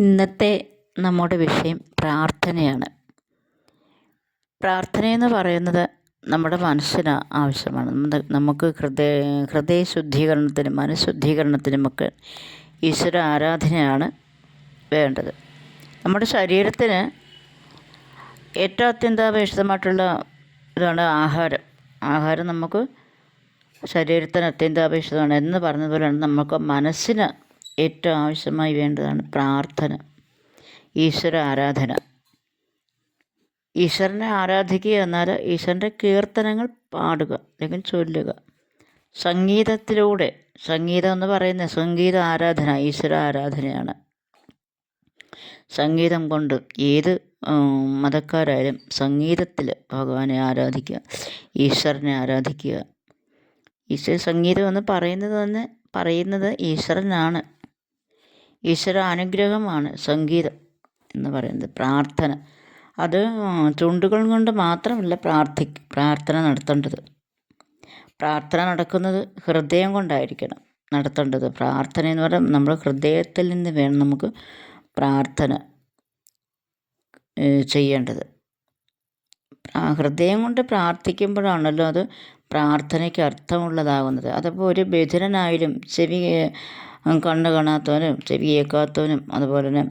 ഇന്നത്തെ നമ്മുടെ വിഷയം പ്രാർത്ഥനയാണ്. പ്രാർത്ഥനയെന്ന് പറയുന്നത് നമ്മുടെ മനസ്സിന് ആവശ്യമാണ്. നമുക്ക് ഹൃദയ ഹൃദയശുദ്ധീകരണത്തിനും മനഃശുദ്ധീകരണത്തിനുമൊക്കെ ഈശ്വര ആരാധനയാണ് വേണ്ടത്. നമ്മുടെ ശരീരത്തിന് ഏറ്റവും അത്യന്താപേക്ഷിതമായിട്ടുള്ള ഇതാണ് ആഹാരം. ആഹാരം നമുക്ക് ശരീരത്തിന് അത്യന്താപേക്ഷിതമാണ് എന്ന് പറഞ്ഞതുപോലെയാണ് നമുക്ക് മനസ്സിന് ഏറ്റവും ആവശ്യമായി വേണ്ടതാണ് പ്രാർത്ഥന. ഈശ്വര ആരാധന. ഈശ്വരനെ ആരാധിക്കുക എന്നാൽ ഈശ്വരന്റെ കീർത്തനങ്ങൾ പാടുക അല്ലെങ്കിൽ ചൊല്ലുക. സംഗീതത്തിലൂടെ സംഗീതം എന്ന് പറയുന്ന സംഗീത ആരാധന ഈശ്വര ആരാധനയാണ്. സംഗീതം കൊണ്ട് ഏത് മതക്കാരായാലും സംഗീതത്തിൽ ഭഗവാനെ ആരാധിക്കുക ഈശ്വരനെ ആരാധിക്കുക. ഈശ്വര സംഗീതം എന്ന് പറയുന്നത് തന്നെ പറയുന്നത് ഈശ്വരനാണ്. ഈശ്വര അനുഗ്രഹമാണ് സംഗീതം എന്ന് പറയുന്നത് പ്രാർത്ഥന. അത് ചുണ്ടുകൾ കൊണ്ട് മാത്രമല്ല പ്രാർത്ഥി പ്രാർത്ഥന നടത്തേണ്ടത്. പ്രാർത്ഥന നടക്കുന്നത് ഹൃദയം കൊണ്ടായിരിക്കണം നടത്തേണ്ടത്. പ്രാർത്ഥന എന്ന് പറയുമ്പോൾ നമ്മുടെ ഹൃദയത്തിൽ നിന്ന് വേണം നമുക്ക് പ്രാർത്ഥന ചെയ്യേണ്ടത്. ഹൃദയം കൊണ്ട് പ്രാർത്ഥിക്കുമ്പോഴാണല്ലോ അത് പ്രാർത്ഥനയ്ക്ക് അർത്ഥമുള്ളതാകുന്നത്. അതപ്പോൾ ഒരു ബധിരനായാലും ചെവി കണ്ണ് കാണാത്തവനും ചെവി കേൾക്കാത്തവനും അതുപോലെ തന്നെ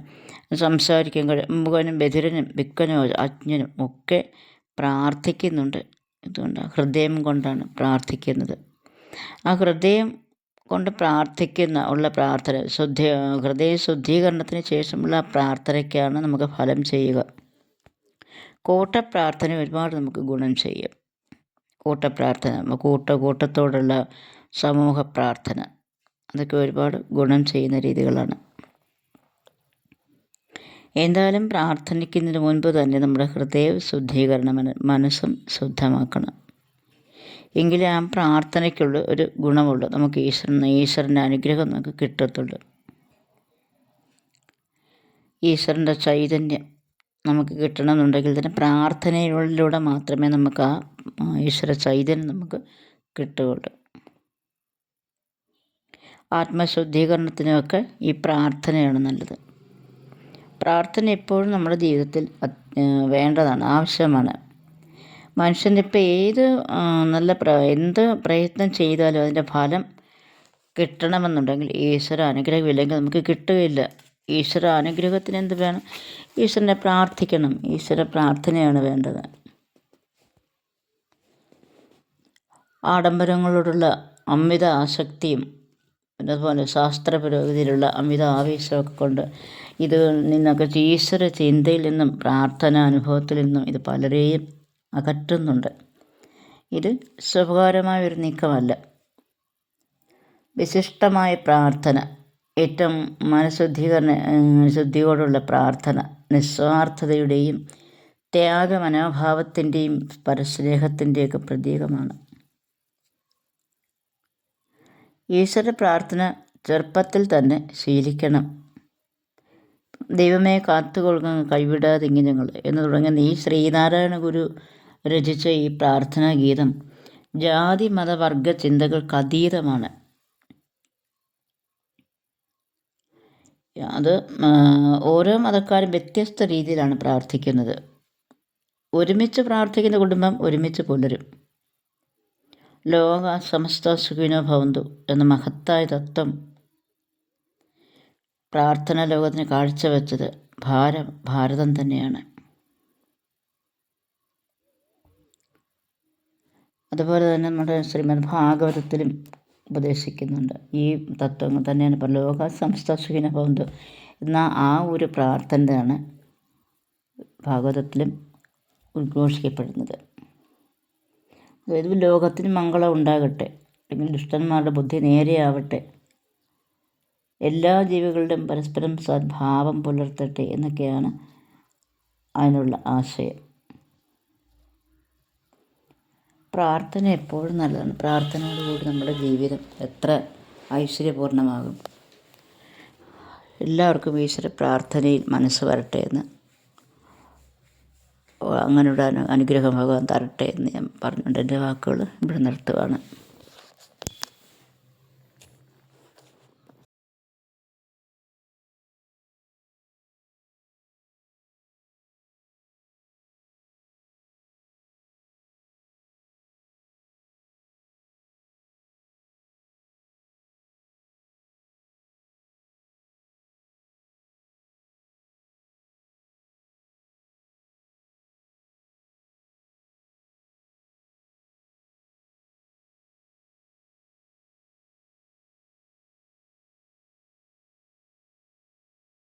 സംസാരിക്കാൻ മുഖനും ബധിരനും വിക്കനും അജ്ഞനും ഒക്കെ പ്രാർത്ഥിക്കുന്നുണ്ട്. ഇതുകൊണ്ട് ഹൃദയം കൊണ്ടാണ് പ്രാർത്ഥിക്കുന്നത്. ആ ഹൃദയം കൊണ്ട് പ്രാർത്ഥിക്കുന്ന ഉള്ള പ്രാർത്ഥന ശുദ്ധി ഹൃദയ ശുദ്ധീകരണത്തിന് ശേഷമുള്ള പ്രാർത്ഥനയ്ക്കാണ് നമുക്ക് ഫലം ചെയ്യുക. കൂട്ടപ്രാർത്ഥന ഒരുപാട് നമുക്ക് ഗുണം ചെയ്യും. കൂട്ടപ്രാർത്ഥന കൂട്ട കൂട്ടത്തോടുള്ള സമൂഹ പ്രാർത്ഥന അതൊക്കെ ഒരുപാട് ഗുണം ചെയ്യുന്ന രീതികളാണ്. എന്തായാലും പ്രാർത്ഥനിക്കുന്നതിന് മുൻപ് തന്നെ നമ്മുടെ ഹൃദയ ശുദ്ധീകരണം മനസ്സും ശുദ്ധമാക്കണം. എങ്കിലേ ആ പ്രാർത്ഥനയ്ക്കുള്ള ഒരു ഗുണമുള്ളൂ. നമുക്ക് ഈശ്വരൻ ഈശ്വരന്റെ അനുഗ്രഹം നമുക്ക് കിട്ടത്തുള്ളൂ. ഈശ്വരന്റെ ചൈതന്യം നമുക്ക് കിട്ടണമെന്നുണ്ടെങ്കിൽ തന്നെ പ്രാർത്ഥനയിലൂടെ മാത്രമേ നമുക്ക് ആ ഈശ്വര ചൈതന്യം നമുക്ക് കിട്ടുകയുള്ളൂ. ആത്മശുദ്ധീകരണത്തിനുമൊക്കെ ഈ പ്രാർത്ഥനയാണ് നല്ലത്. പ്രാർത്ഥന എപ്പോഴും നമ്മുടെ ജീവിതത്തിൽ വേണ്ടതാണ് ആവശ്യമാണ്. മനുഷ്യനിപ്പോൾ ഏത് നല്ല പ്ര എന്ത് പ്രയത്നം ചെയ്താലും അതിന്റെ ഫലം കിട്ടണമെന്നുണ്ടെങ്കിൽ ഈശ്വര അനുഗ്രഹമില്ലെങ്കിൽ നമുക്ക് കിട്ടുകയില്ല. ഈശ്വര അനുഗ്രഹത്തിന് എന്ത് വേണം? ഈശ്വരനെ പ്രാർത്ഥിക്കണം. ഈശ്വര പ്രാർത്ഥനയാണ് വേണ്ടത്. ആഡംബരങ്ങളോടുള്ള അമിത ആസക്തിയും അതുപോലെ ശാസ്ത്ര പുരോഗതിയിലുള്ള അമിത ആവേശമൊക്കെ കൊണ്ട് ഇത് നിന്നൊക്കെ ഈശ്വര ചിന്തയിൽ നിന്നും പ്രാർത്ഥന അനുഭവത്തിൽ നിന്നും ഇത് പലരെയും അകറ്റുന്നുണ്ട്. ഇത് സ്വകാര്യമായ ഒരു നീക്കമല്ല. വിശിഷ്ടമായ പ്രാർത്ഥന. ഏറ്റവും മനഃശുദ്ധീകരണ ശുദ്ധിയോടുള്ള പ്രാർത്ഥന നിസ്വാർത്ഥതയുടെയും ത്യാഗ മനോഭാവത്തിന്റെയും പരസ്നേഹത്തിന്റെയൊക്കെ പ്രതീകമാണ്. ഈശ്വര പ്രാർത്ഥന ചെറുപ്പത്തിൽ തന്നെ ശീലിക്കണം. ദൈവമേ കാത്തുകൊള്ളുക കൈവിടാതെ ഇങ്ങനെ എന്ന് തുടങ്ങുന്ന ഈ ശ്രീനാരായണ ഗുരു രചിച്ച ഈ പ്രാർത്ഥനാ ഗീതം ജാതി മതവർഗ ചിന്തകൾക്ക് അതീതമാണ്. അത് ഓരോ മതക്കാരും വ്യത്യസ്ത രീതിയിലാണ് പ്രാർത്ഥിക്കുന്നത്. ഒരുമിച്ച് പ്രാർത്ഥിക്കുന്ന കുടുംബം ഒരുമിച്ച് പുലരും. ലോക സമസ്ത സുഖിനോ ഭവന്തു എന്ന മഹത്തായ തത്വം പ്രാർത്ഥന ലോകത്തിന് കാഴ്ചവെച്ചത് ഭാര ഭാരതം തന്നെയാണ്. അതുപോലെ തന്നെ നമ്മുടെ ശ്രീമദ് ഭാഗവതത്തിലും ഉപദേശിക്കുന്നുണ്ട്. ഈ തത്വങ്ങൾ തന്നെയാണ് ഇപ്പോൾ ലോക സംസ്ഥസുഖിന ഭവന്തു എന്ന ആ ഒരു പ്രാർത്ഥനയാണ് ഭാഗവതത്തിലും ഉദ്ഘോഷിക്കപ്പെടുന്നത്. അതായത് ലോകത്തിന് മംഗളം ഉണ്ടാകട്ടെ അല്ലെങ്കിൽ ദുഷ്ടന്മാരുടെ ബുദ്ധി നേരെയാവട്ടെ എല്ലാ ജീവികളുടെയും പരസ്പരം സദ്ഭാവം പുലർത്തട്ടെ എന്നൊക്കെയാണ് അതിനുള്ള ആശയം. പ്രാർത്ഥന എപ്പോഴും നല്ലതാണ്. പ്രാർത്ഥനയോടുകൂടി നമ്മുടെ ജീവിതം എത്ര ഐശ്വര്യപൂർണമാകും എല്ലാവർക്കും ഈശ്വര പ്രാർത്ഥനയിൽ മനസ്സ് വരട്ടെ എന്ന്. അങ്ങനെയുള്ള അനുഗ്രഹം ഭഗവാൻ തരട്ടെ എന്ന് ഞാൻ പറഞ്ഞുകൊണ്ട് എന്റെ വാക്കുകൾ ഇവിടെ നിർത്തുകയാണ്